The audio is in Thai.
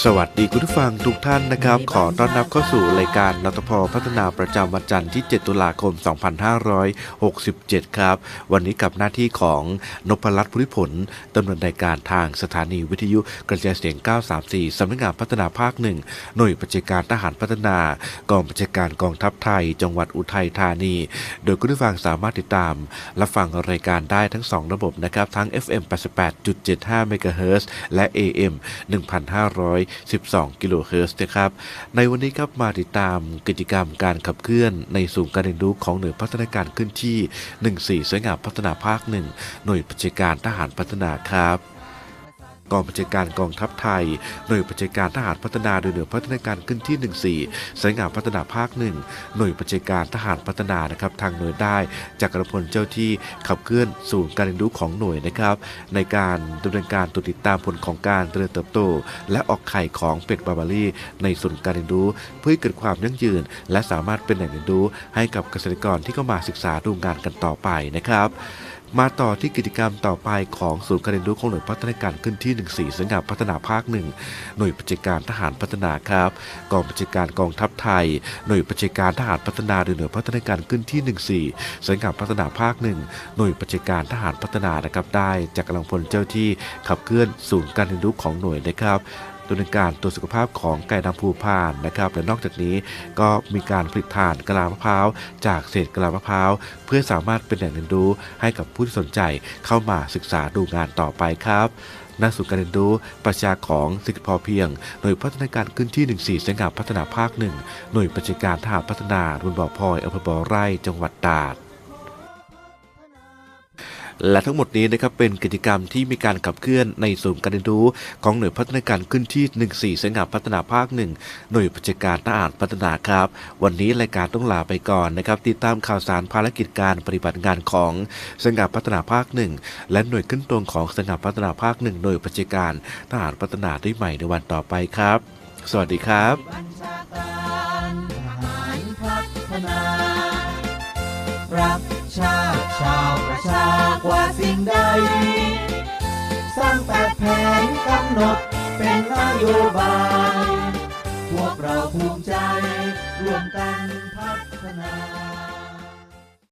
สวัสดีคุณผู้ฟังทุกท่านนะครับ ขอต้อนรับเข้าสู่รายการนตพพัฒนาประจำวันจันทร์ที่ 7 ตุลาคม 2567 ครับ วันนี้กับหน้าที่ของนพรัตน์พุทธิผลดำเนินรายการทางสถานีวิทยุกระจายเสียง 934 สำนักงานพัฒนาภาคหนึ่งหน่วยปฏิบัติการทหารพัฒนากองบัญชาการกองทัพไทย จังหวัดอุทัยธานี โดยคุณผู้ฟังสามารถติดตามรับฟังรายการได้ทั้ง 2 ระบบนะครับทั้ง FM 88.75 MHz และ AM 1500 112 กิโลเฮิรตซ์นะครับ ในวันนี้ครับมาติดตามกิจกรรมการขับเคลื่อนในศูนย์การเรียนรู้ของหน่วยพัฒนาการขึ้นที่ 14สวยงามพัฒนาภาคหนึ่งหน่วยปฏิบัติการทหารพัฒนาครับ กองบัญชาการกองทัพไทย หน่วยบัติการทหารพัฒนาโดยหน่วยพัฒนาการขึ้นที่ 14สายงานพัฒนาภาคหนึ่งหน่วยบัติการทหารพัฒนานะครับทางหน่วยได้จากกระพลเจ้าที่ขับเคลื่อนศูนย์การเรียนรู้ของหน่วยนะครับ ในการดำเนินการตรวจติดตามผลของการเจริญเติบโต และออกไข่ของเป็ดบาบารี่ ในศูนย์การเรียนรู้ เพื่อเกิดความยั่งยืน และสามารถเป็นแหล่งเรียนรู้ให้กับเกษตรกรที่เข้ามาศึกษาดูงานกันต่อไปนะครับ มาต่อที่กิจกรรมต่อไปของศูนย์การเรียนรู้ของหน่วยพัฒนาการขึ้นที่ 14สำนักงานพัฒนาภาคหนึ่งหน่วยปฏิบัติการทหารพัฒนาครับกองปฏิบัติการกองทัพไทย หน่วยปฏิบัติการทหารพัฒนาโดยหน่วยพัฒนาการขึ้นที่ 14สำนักงานพัฒนาภาคหนึ่งหน่วยปฏิบัติการทหารพัฒนานะครับได้จากกำลังพลเจ้าที่ขับเคลื่อนศูนย์การเรียนรู้ของหน่วยนะครับ ดำเนินการตรวจสุขภาพของไก่ดำภูพานนะครับและนอกจากนี้ก็มีการผลิตถ่านกะลามะพร้าว จากเศษกะลามะพร้าว เพื่อสามารถเป็นแหล่งเรียนรู้ให้กับผู้ที่สนใจเข้ามาศึกษาดูงานต่อไปครับนักสู่การเรียนรู้ประชาของสิทธิพอเพียง หน่วยพัฒนาการขึ้นที่ 14สำนักงาพัฒนาภาคหนึ่ง หน่วยปฏิบัติการทหารพัฒนาบนบ่อพลอยอำเภอบ่อไร่ จังหวัดตราด และทั้งหมดนี้นะครับเป็นกิจกรรมที่มีการขับเคลื่อนในศูนย์การเรียนรู้ของหน่วยพัฒนาการขึ้นที่ 14สำนักงาพัฒนาภาคหนึ่งหน่วยปฏิบัติการทหารพัฒนาครับ วันนี้รายการต้องลาไปก่อนนะครับ ติดตามข่าวสารภารกิจการปฏิบัติงานของสำนักงาพัฒนาภาคหนึ่งและหน่วยขึ้นตรงของสำนักงาพัฒนาภาคหนึ่งหน่วยปฏิบัติการทหารพัฒนาได้ใหม่ในวันต่อไปครับ สวัสดีครับบัญชาการทหารพัฒนารักชาติชา สิ่งใด สร้างแปดแผนกำหนดเป็นนโยบาย พวกเราภูมิใจร่วมกันพัฒนา